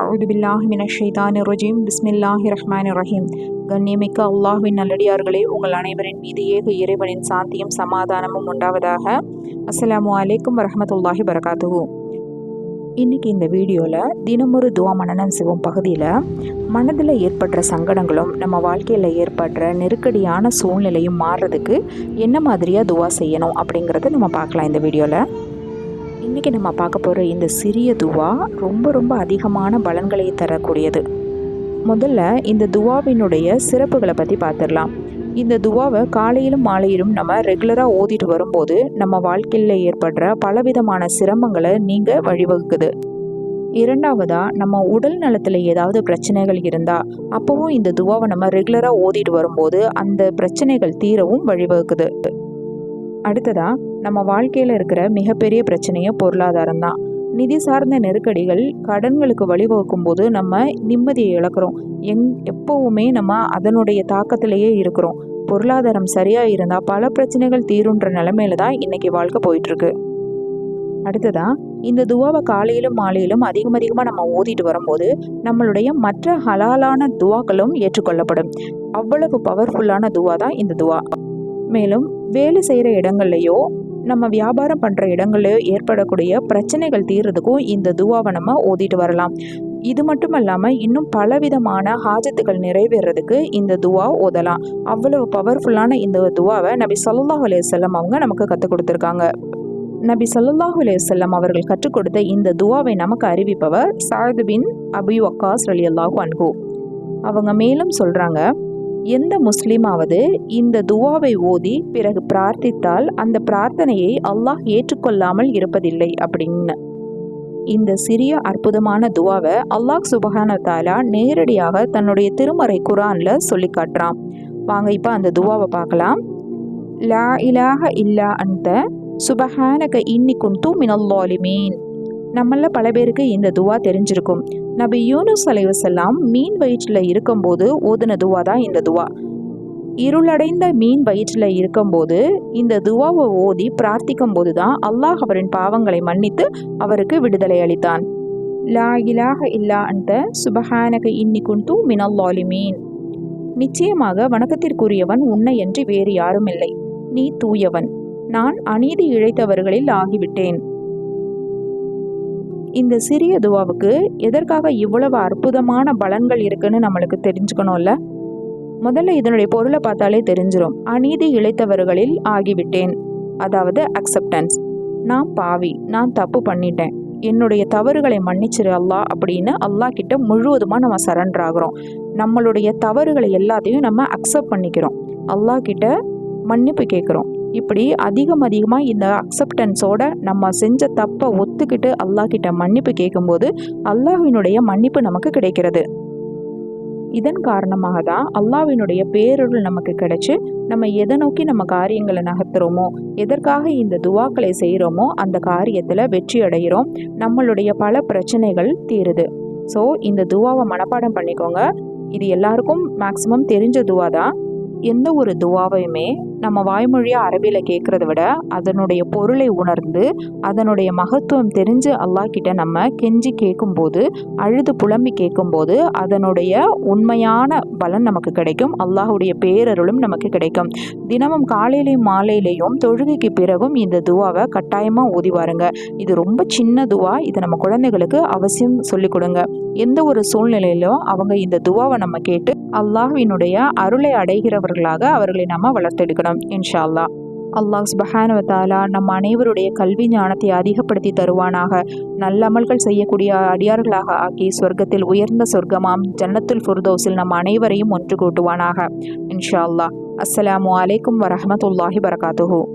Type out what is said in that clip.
அவுது பில்லாஹி மின ரஜீம். பிஸ்மில்லாஹி ரஹ்மான் ரஹீம். கண்ணியமிக்க அல்லாஹுவின் நல்லடியார்களே உங்கள் அனைவரின் மீது ஏக இறைவனின் சாந்தியும் சமாதானமும் உண்டாவதாக. அஸ்லாம் அலைக்கும் வரமத்துல்லாஹி வரகாத்துஹு இன்றைக்கி இந்த வீடியோவில் தினமொரு துவா மனநம் சிவம் பகுதியில் மனதில் ஏற்படுற சங்கடங்களும் நம்ம வாழ்க்கையில் ஏற்படுற நெருக்கடியான சூழ்நிலையும் மாறுறதுக்கு என்ன மாதிரியாக துவா செய்யணும் அப்படிங்கிறத நம்ம பார்க்கலாம் இந்த வீடியோவில் இன்றைக்கி நம்ம பார்க்க போகிற இந்த சிறிய துவா ரொம்ப ரொம்ப அதிகமான பலன்களை தரக்கூடியது. முதல்ல இந்த துவாவினுடைய சிறப்புகளை பற்றி பார்த்துடலாம். இந்த துவாவை காலையிலும் மாலையிலும் நம்ம ரெகுலராக ஓதிட்டு வரும்போது நம்ம வாழ்க்கையில் ஏற்படுற பலவிதமான சிரமங்களை நீங்கள் வழிவகுக்குது. இரண்டாவதாக நம்ம உடல் நலத்தில் ஏதாவது பிரச்சனைகள் இருந்தால் அப்போவும் இந்த துவாவை நம்ம ரெகுலராக ஓதிட்டு வரும்போது அந்த பிரச்சனைகள் தீரவும் வழிவகுக்குது. அடுத்ததாக நம்ம வாழ்க்கையில் இருக்கிற மிகப்பெரிய பிரச்சனையே பொருளாதாரம் தான். நிதி சார்ந்த நெருக்கடிகள் கடன்களுக்கு வழிவகுக்கும் போது நம்ம நிம்மதியை இழக்கிறோம். எங் எப்போவுமே நம்ம அதனுடைய தாக்கத்திலேயே இருக்கிறோம். பொருளாதாரம் சரியாக இருந்தால் பல பிரச்சனைகள் தீருன்ற நிலமையில தான் இன்றைக்கி வாழ்க்கை போயிட்டுருக்கு. அடுத்ததாக இந்த துவாவை காலையிலும் மாலையிலும் அதிகம் அதிகமாக நம்ம ஓதிட்டு வரும்போது நம்மளுடைய மற்ற ஹலாலான துவாக்களும் ஏற்றுக்கொள்ளப்படும். அவ்வளவு பவர்ஃபுல்லான துவா தான் இந்த துவா. மேலும் வேலை செய்கிற இடங்கள்லையோ நம்ம வியாபாரம் பண்ணுற இடங்களில் ஏற்படக்கூடிய பிரச்சனைகள் தீர்றதுக்கும் இந்த துவாவை நம்ம ஓதிட்டு வரலாம். இது மட்டும் இல்லாமல் இன்னும் பலவிதமான ஹாஜத்துகள் நிறைவேறதுக்கு இந்த துவா ஓதலாம். அவ்வளவு பவர்ஃபுல்லான இந்த துவாவை நபி சொல்லாஹ் அலையம் அவங்க நமக்கு கற்றுக் கொடுத்துருக்காங்க. நபி சொல்லாஹு அலையம் அவர்கள் கற்றுக் கொடுத்த இந்த துவாவை நமக்கு அறிவிப்பவர் சாயது பின் அபி வக்காஸ் அலி அல்லாஹூ அன்ஹூ. அவங்க மேலும் சொல்கிறாங்க எந்த முஸ்லீமாவது இந்த துவாவை ஓதி பிறகு பிரார்த்தித்தால் அந்த பிரார்த்தனையை அல்லாஹ் ஏற்றுக்கொள்ளாமல் இருப்பதில்லை அப்படின்னு. இந்த சிறிய அற்புதமான துவாவை அல்லாஹ் சுபஹான தாலா நேரடியாக தன்னுடைய திருமறை குரான்ல சொல்லி காட்டுறான். வாங்க இப்போ அந்த துவாவை பார்க்கலாம். லா இலாக இல்லா அந்த சுபஹானக இன்னி குந்து மினல்லாலிமீன் நம்மள பல பேருக்கு இந்த துவா தெரிஞ்சிருக்கும். நபி யூனுஸ் அலைவசல்லாம் மீன் வயிற்றில் இருக்கும்போது ஓதுன துவா தான் இந்த துவா. இருளடைந்த மீன் வயிற்றில் இருக்கும்போது இந்த துவாவை ஓதி பிரார்த்திக்கும் போது தான் அல்லாஹ் அவரின் பாவங்களை மன்னித்து அவருக்கு விடுதலை அளித்தான். லா இலாக இல்லா அந்த சுபஹானக இன்னி குந்து மீன் நிச்சயமாக வணக்கத்திற்குரியவன் உன்னை என்று வேறு யாரும் இல்லை நீ தூயவன். நான் அநீதி இழைத்தவர்களில் ஆகிவிட்டேன். இந்த சிறிய துவாவுக்கு எதற்காக இவ்வளவு அற்புதமான பலன்கள் இருக்குன்னு நம்மளுக்கு தெரிஞ்சுக்கணும்ல? முதல்ல இதனுடைய பொருளை பார்த்தாலே தெரிஞ்சிடும் அநீதி இழைத்தவர்களில் ஆகிவிட்டேன். அதாவது அக்செப்டன்ஸ் நான் பாவி நான் தப்பு பண்ணிட்டேன். என்னுடைய தவறுகளை மன்னிச்சிரு அல்லா அப்படின்னு அல்லா கிட்ட முழுவதுமாக நம்ம சரண்டர் ஆகிறோம். நம்மளுடைய தவறுகளை எல்லாத்தையும் நம்ம அக்செப்ட் பண்ணிக்கிறோம். அல்லா கிட்ட மன்னிப்பு கேட்குறோம். இப்படி அதிகம் அதிகமாக இந்த அக்செப்டன்ஸோட நம்ம செஞ்ச தப்பை ஒத்துக்கிட்டு அல்லாஹ் கிட்ட மன்னிப்பு கேட்கும்போது அல்லாஹினுடைய மன்னிப்பு நமக்கு கிடைக்கிறது. இதன் காரணமாக தான் அல்லாவினுடைய பேரொருள் நமக்கு கிடைச்சி நம்ம எதை நோக்கி நம்ம காரியங்களை நகர்த்துறோமோ எதற்காக இந்த துவாக்களை செய்கிறோமோ அந்த காரியத்தில் வெற்றி அடைகிறோம் நம்மளுடைய பல பிரச்சனைகள் தீருது. ஸோ இந்த துவாவை மனப்பாடம் பண்ணிக்கோங்க. இது எல்லாருக்கும் மேக்சிமம் தெரிஞ்ச துவா தான் எந்த ஒரு துவாவையுமே நம்ம வாய்மொழியாக அரபியில் கேட்குறத விட அதனுடைய பொருளை உணர்ந்து அதனுடைய மகத்துவம் தெரிஞ்சு அல்லாஹ் கிட்ட நம்ம கெஞ்சி கேட்கும்போது அழுது புலம்பி கேட்கும்போது அதனுடைய உண்மையான பலன் நமக்கு கிடைக்கும். அல்லாஹுடைய பேரருளும் நமக்கு கிடைக்கும். தினமும் காலையிலையும் மாலையிலையும் தொழுகைக்கு பிறகும் இந்த துவாவை கட்டாயமாக ஊதி வாருங்க. இது ரொம்ப சின்ன துவா. இதை நம்ம குழந்தைகளுக்கு அவசியம் சொல்லிக் கொடுங்க. எந்த ஒரு சூழ்நிலையிலும் அவங்க இந்த துவாவை நம்ம கேட்டு அல்லாஹ்வினுடைய அருளை அடைகிறவர்களாக அவர்களை நம்ம வளர்த்தெடுக்கணும் இன்ஷா அல்லா அல்லாஹ் சுபஹானுவத்தாலா நம் அனைவருடைய கல்வி ஞானத்தை அதிகப்படுத்தி தருவானாக. நல்ல அமல்கள் செய்யக்கூடிய அடியார்களாக ஆக்கி சொர்க்கத்தில் உயர்ந்த சொர்க்கமாம் ஜன்னத்துல் ஃபுர்தோஸில் நம் அனைவரையும் ஒன்று கூட்டுவானாக இன்ஷா அல்லா அஸ்லாம் வலைக்கம் வரமத்துல்லாஹி வரகாத்துஹூ